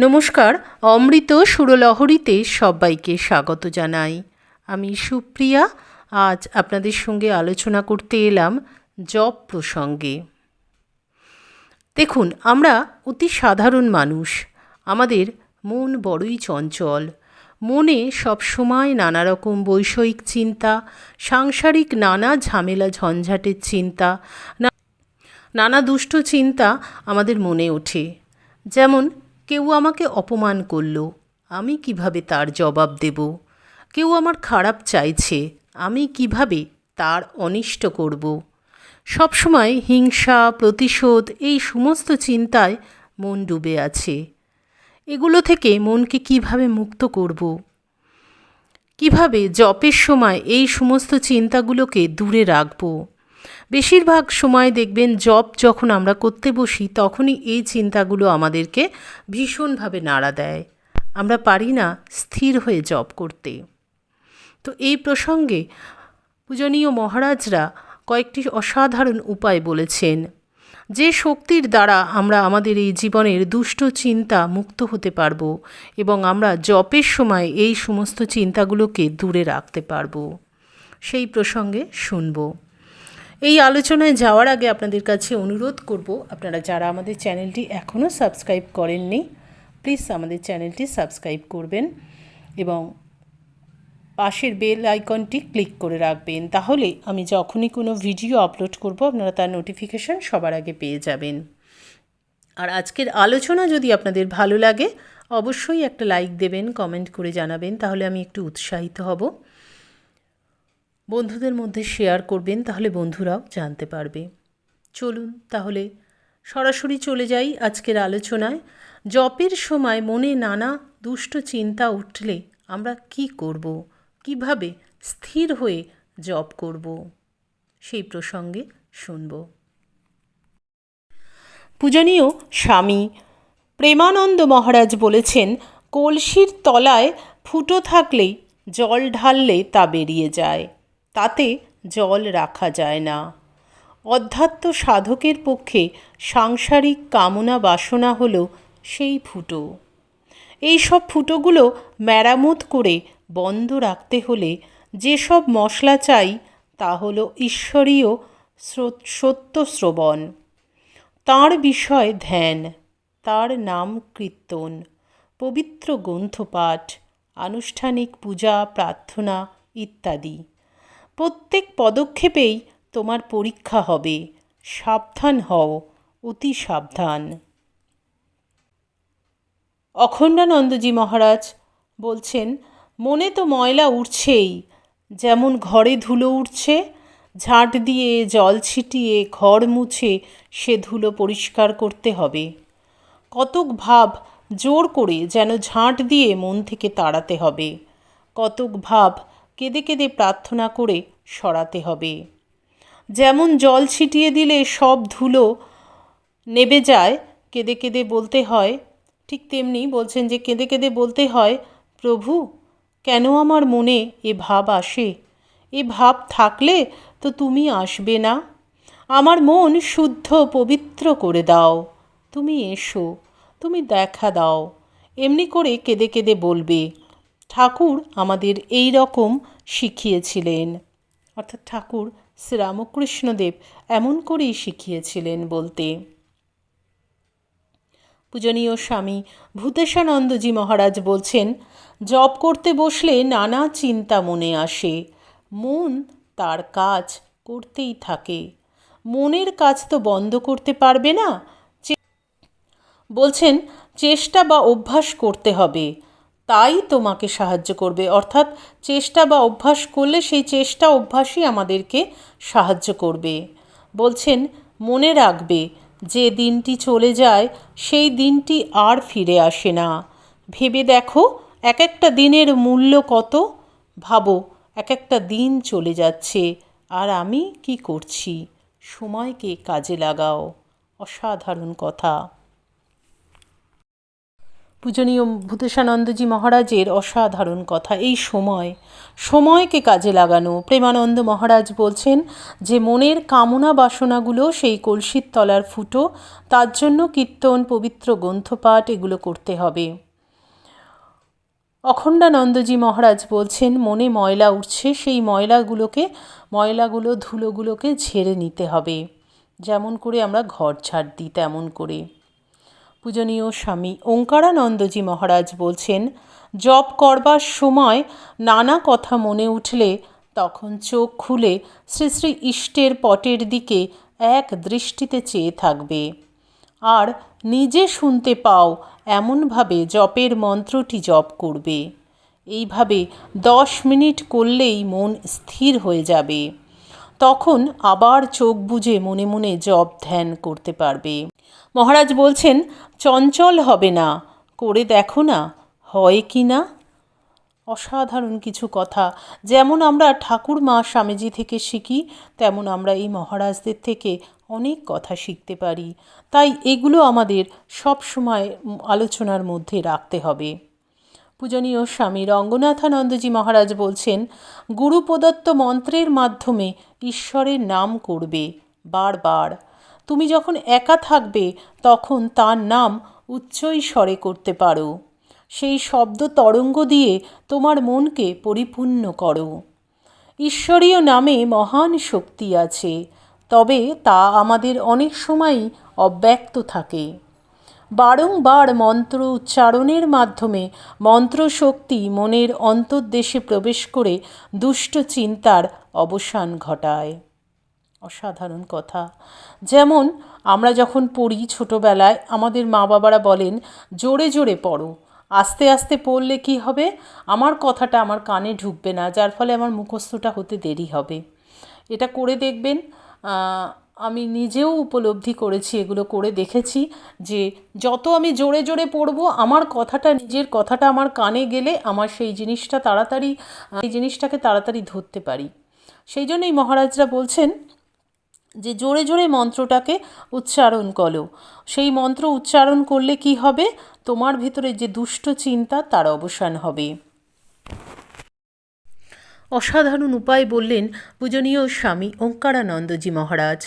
নমস্কার, অমৃত সুরলহরীতে সবাইকে স্বাগত জানাই। আমি সুপ্রিয়া, আজ আপনাদের সঙ্গে আলোচনা করতে এলাম জব প্রসঙ্গে। দেখুন, আমরা অতি সাধারণ মানুষ, আমাদের মন বড়ই চঞ্চল। মনে সবসময় নানা রকম বৈষয়িক চিন্তা, সাংসারিক নানা ঝামেলা ঝঞ্ঝাটের চিন্তা নানা দুষ্ট চিন্তা আমাদের মনে ওঠে। যেমন কেউ আমাকে অপমান করল। আমি কীভাবে তার জবাব দেব? কেউ আমার খারাপ চাইছে। আমি কীভাবে তার অনিষ্ট করব? সবসময় হিংসা, প্রতিশোধ এই সমস্ত চিন্তায় মন ডুবে আছে। এগুলো থেকে মনকে কীভাবে মুক্ত করব? কীভাবে জপের সময় এই সমস্ত চিন্তাগুলোকে দূরে রাখব? বেশিরভাগ সময় দেখবেন জব যখন আমরা করতে বসি, তখনই এই চিন্তাগুলো আমাদেরকে ভীষণভাবে নাড়া দেয়। আমরা পারি না স্থির হয়ে জব করতে। তো এই প্রসঙ্গে পূজনীয় মহারাজরা কয়েকটি অসাধারণ উপায় বলেছেন। যে শক্তির দ্বারা আমরা আমাদের এই জীবনের দুষ্ট চিন্তা মুক্ত হতে পারব এবং আমরা জপের সময় এই সমস্ত চিন্তাগুলোকে দূরে রাখতে পারব। সেই প্রসঙ্গে শুনব। এই আলোচনায় যাওয়ার আগে আপনাদের কাছে অনুরোধ করব, আপনারা যারা আমাদের চ্যানেলটি এখনও সাবস্ক্রাইব করেননি প্লিজ আমাদের চ্যানেলটি সাবস্ক্রাইব করবেন এবং পাশের বেল আইকনটি ক্লিক করে রাখবেন। তাহলে আমি যখনই কোনো ভিডিও আপলোড করব, আপনারা তার নোটিফিকেশন সবার আগে পেয়ে যাবেন। আর আজকের আলোচনা যদি আপনাদের ভালো লাগে, অবশ্যই একটা লাইক দেবেন কমেন্ট করে জানাবেন, তাহলে আমি একটু উৎসাহিত হব। বন্ধুদের মধ্যে শেয়ার করবেন, তাহলে বন্ধুরাও জানতে পারবে। চলুন তাহলে সরাসরি চলে যাই আজকের আলোচনায়। জপের সময় মনে নানা দুষ্ট চিন্তা উঠলে আমরা কি করব? কীভাবে স্থির হয়ে জপ করব? সেই প্রসঙ্গে শুনব। পূজনীয় স্বামী প্রেমানন্দ মহারাজ বলেছেন, কলসির তলায় ফুটো থাকলেই জল ঢাললে তা বেরিয়ে যায়। তাতে জল রাখা যায় না। অধ্যাত্ম সাধকের পক্ষে সাংসারিক কামনা বাসনা হলো সেই ফুটো। এই সব ফুটোগুলো মেরামত করে বন্ধ রাখতে হলে যেসব মশলা চাই তা হল ঈশ্বরীয় সত্য শ্রবণ। তাঁর বিষয় ধ্যান, তার নাম কীর্তন, পবিত্র গ্রন্থপাঠ, আনুষ্ঠানিক পূজা, প্রার্থনা ইত্যাদি। প্রত্যেক পদক্ষেপেই তোমার পরীক্ষা হবে। সাবধান হও, অতি সাবধান। অখণ্ডানন্দজি মহারাজ বলছেন, মনে তো ময়লা উঠছেই যেমন ঘরে ধুলো উঠছে ঝাঁট দিয়ে জল ছিটিয়ে ঘর মুছে সে ধুলো পরিষ্কার করতে হবে। কতক ভাব জোর করে যেন ঝাঁট দিয়ে মন থেকে তাড়াতে হবে। কতক ভাব কেঁদে কেঁদে প্রার্থনা করে সরাতে হবে। যেমন জল ছিটিয়ে দিলে সব ধুলো নেবে যায়, কেঁদে কেঁদে বলতে হয়, ঠিক তেমনি বলছেন যে কেঁদে কেঁদে বলতে হয়, প্রভু, কেন আমার মনে এ ভাব আসে? এ ভাব থাকলে তো তুমি আসবে না। আমার মন শুদ্ধ পবিত্র করে দাও। তুমি এসো, তুমি দেখা দাও। এমনি করে কেঁদে কেঁদে বলবে। ঠাকুর আমাদের এই রকম শিখিয়েছিলেন। অর্থাৎ ঠাকুর শ্রীরামকৃষ্ণদেব এমন করেই শিখিয়েছিলেন বলতে। পূজনীয় স্বামী ভূতেশানন্দজি মহারাজ বলছেন, জপ করতে বসলে নানা চিন্তা মনে আসে। মন তার কাজ করতেই থাকে। মনের কাজ তো বন্ধ করতে পারবে না। বলছেন, চেষ্টা বা অভ্যাস করতে হবে। তাই তোমাকে সাহায্য করবে। অর্থাৎ চেষ্টা বা অভ্যাস করলে সেই চেষ্টা, অভ্যাসই আমাদেরকে সাহায্য করবে। বলছেন, মনে রাখবে, যে দিনটি চলে যায়, সেই দিনটি আর ফিরে আসে না। ভেবে দেখো এক একটা দিনের মূল্য কত? ভাবো এক একটা দিন চলে যাচ্ছে, আর আমি কি করছি? সময়কে কাজে লাগাও। অসাধারণ কথা। পূজনীয় ভূতেশানন্দজি মহারাজের অসাধারণ কথা। এই সময়, সময়কে কাজে লাগানো, প্রেমানন্দ মহারাজ বলছেন যে, মনের কামনা বাসনাগুলো সেই কলসির তলার ফুটো, তার জন্য কীর্তন, পবিত্র গ্রন্থপাঠ এগুলো করতে হবে। অখণ্ডানন্দজি মহারাজ বলছেন, মনে ময়লা উঠছে, সেই ময়লাগুলোকে, ময়লাগুলো, ধুলোগুলোকে ঝেড়ে নিতে হবে। যেমন করে আমরা ঘর ঝাড় দিই, তেমন করে। পূজনীয় স্বামী ওঙ্কারানন্দজি মহারাজ বলছেন, জপ করবার সময় নানা কথা মনে উঠলে তখন চোখ খুলে শ্রী শ্রী ইষ্টের পটের দিকে এক দৃষ্টিতে চেয়ে থাকবে। আর নিজে শুনতে পাও এমনভাবে জপের মন্ত্রটি জপ করবে। এইভাবে দশ মিনিট করলেই মন স্থির হয়ে যাবে। তখন আবার চোখ বুজে মনে মনে জপ ধ্যান করতে পারবে। মহারাজ বলছেন, চঞ্চল হবে না, করে দেখো না, হয় কি না? অসাধারণ কিছু কথা, যেমন আমরা ঠাকুর মা স্বামীজি থেকে শিখি, তেমন আমরা এই মহারাজদের থেকে অনেক কথা শিখতে পারি। তাই এগুলো আমাদের সব সময় আলোচনার মধ্যে রাখতে হবে। পূজনীয় স্বামী রঙ্গনাথানন্দজি মহারাজ বলছেন, গুরু প্রদত্ত মন্ত্রের মাধ্যমে ঈশ্বরের নাম করবে বারবার। তুমি যখন একা থাকবে, তখন তার নাম উচ্চই স্বরে করতে পারো। সেই শব্দ তরঙ্গ দিয়ে তোমার মনকে পরিপূর্ণ করো। ঈশ্বরীয় নামে মহান শক্তি আছে, তবে তা আমাদের অনেক সময়ই অব্যক্ত থাকে। বারংবার মন্ত্র উচ্চারণের মাধ্যমে মন্ত্রশক্তি মনের অন্তর্দেশে প্রবেশ করে দুষ্ট চিন্তার অবসান ঘটায়। অসাধারণ কথা। যেমন আমরা যখন পড়ি ছোটোবেলায়, আমাদের মা বাবারা বলেন, জোরে জোরে পড়ো। আস্তে আস্তে পড়লে কি হবে? আমার কথাটা আমার কানে ঢুকবে না, যার ফলে আমার মুখস্থটা হতে দেরি হবে। এটা করে দেখবেন আমি নিজেও উপলব্ধি করেছি, এগুলো করে দেখেছি যে যত আমি জোরে জোরে পড়ব, আমার কথাটা, নিজের কথাটা আমার কানে গেলে আমার সেই জিনিসটা তাড়াতাড়ি এই জিনিসটাকে তাড়াতাড়ি ধরতে পারি। সেই জন্যই মহারাজরা বলছেন যে জোরে জোরে মন্ত্রটাকে উচ্চারণ করো। সেই মন্ত্র উচ্চারণ করলে কি হবে? তোমার ভিতরে যে দুষ্ট চিন্তা, তার অবসান হবে। অসাধারণ উপায় বললেন পূজনীয় স্বামী ওঙ্কারানন্দজি মহারাজ।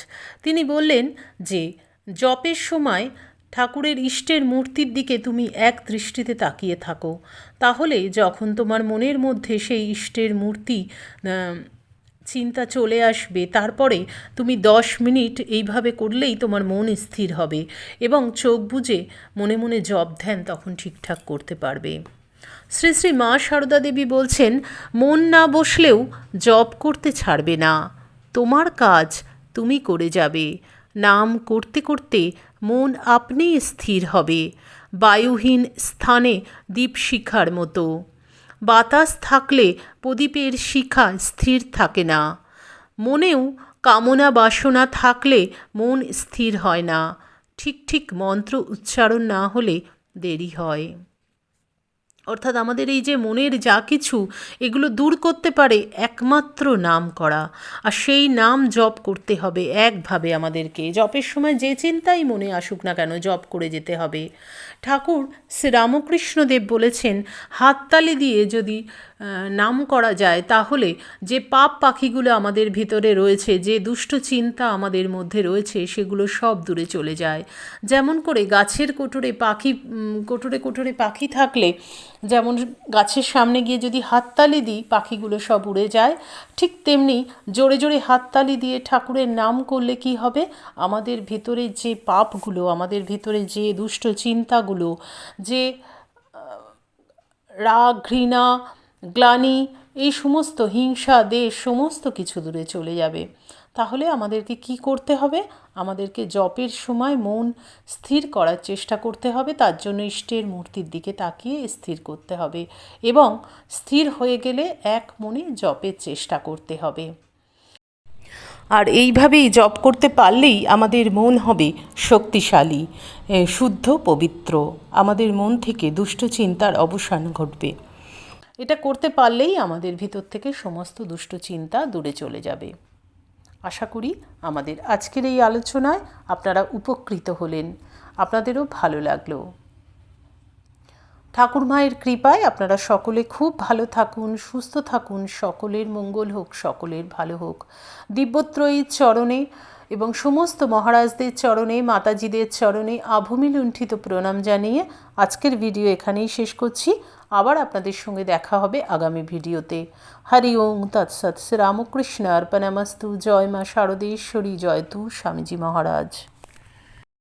তিনি বললেন যে, জপের সময় ঠাকুরের ইষ্টের মূর্তির দিকে তুমি এক দৃষ্টিতে তাকিয়ে থাকো, তাহলে যখন তোমার মনের মধ্যে সেই ইষ্টের মূর্তি চিন্তা চলে আসবে, তারপরে তুমি দশ মিনিট এইভাবে করলেই তোমার মন স্থির হবে এবং চোখ বুঝে মনে মনে জপ ধ্যান তখন ঠিকঠাক করতে পারবে। শ্রী শ্রী মা সারদা দেবী বলছেন, মন না বসলেও জপ করতে ছাড়বে না। তোমার কাজ তুমি করে যাবে। নাম করতে করতে মন আপনি স্থির হবে। বায়ুহীন স্থানে দীপশিখার মতো। বাতাস থাকলে প্রদীপের শিখা স্থির থাকে না। মনেও কামনা বাসনা থাকলে মন স্থির হয় না। ঠিক ঠিক মন্ত্র উচ্চারণ না হলে দেরি হয়। অর্থাৎ আমাদের এই যে মনের যা কিছু, এগুলো দূর করতে পারে একমাত্র নাম করা। আর সেই নাম জপ করতে হবে একভাবে আমাদেরকে। জপের সময় যে চিন্তাই মনে আসুক না কেন জপ করে যেতে হবে। ঠাকুর শ্রীরামকৃষ্ণদেব বলেছেন, হাততালি দিয়ে যদি নাম করা যায়, তাহলে যে পাপ পাখিগুলো আমাদের ভিতরে রয়েছে, যে দুষ্ট চিন্তা আমাদের মধ্যে রয়েছে, সেগুলো সব দূরে চলে যায়। যেমন করে গাছের কোটরে পাখি কোটরে কোটরে পাখি থাকলে, যেমন গাছের সামনে গিয়ে যদি হাততালি দিই, পাখিগুলো সব উড়ে যায়, ঠিক তেমনি জোরে জোরে হাততালি দিয়ে ঠাকুরের নাম করলে কি হবে? আমাদের ভিতরে যে পাপগুলো, আমাদের ভিতরে যে দুষ্ট চিন্তাগুলো যে রাগ, ঘৃণা, গ্লানি, এই সমস্ত হিংসা, দেশ, সমস্ত কিছু দূরে চলে যাবে। তাহলে আমাদেরকে কি করতে হবে? আমাদেরকে জপের সময় মন স্থির করার চেষ্টা করতে হবে। তার জন্য ইষ্টের মূর্তির দিকে তাকিয়ে স্থির করতে হবে এবং স্থির হয়ে গেলে এক মনে জপের চেষ্টা করতে হবে। আর এইভাবেই জপ করতে পারলেই আমাদের মন হবে শক্তিশালী শুদ্ধ, পবিত্র। আমাদের মন থেকে দুষ্ট চিন্তার অবসান ঘটবে। এটা করতে পারলেই আমাদের ভিতর থেকে সমস্ত দুষ্ট চিন্তা দূরে চলে যাবে। আশা করি আমাদের আজকের এই আলোচনায় আপনারা উপকৃত হলেন। আপনাদেরও ভালো লাগল। ঠাকুর মায়ের কৃপায় আপনারা সকলে খুব ভালো থাকুন, সুস্থ থাকুন, সকলের মঙ্গল হোক, সকলের ভালো হোক। দিব্যত্রয়ীর চরণে এবং সমস্ত মহারাজদের চরণে, মাতাজিদের চরণে আভূমি লুণ্ঠিত প্রণাম জানিয়ে আজকের ভিডিও এখানেই শেষ করছি। আবার আপনাদের সঙ্গে দেখা হবে আগামী ভিডিওতে। হরি ওং তৎসৎ শ্রী রামকৃষ্ণ অর্পণামস্তু। জয় মা শারদেশ্বরী জয় তু স্বামীজি মহারাজ।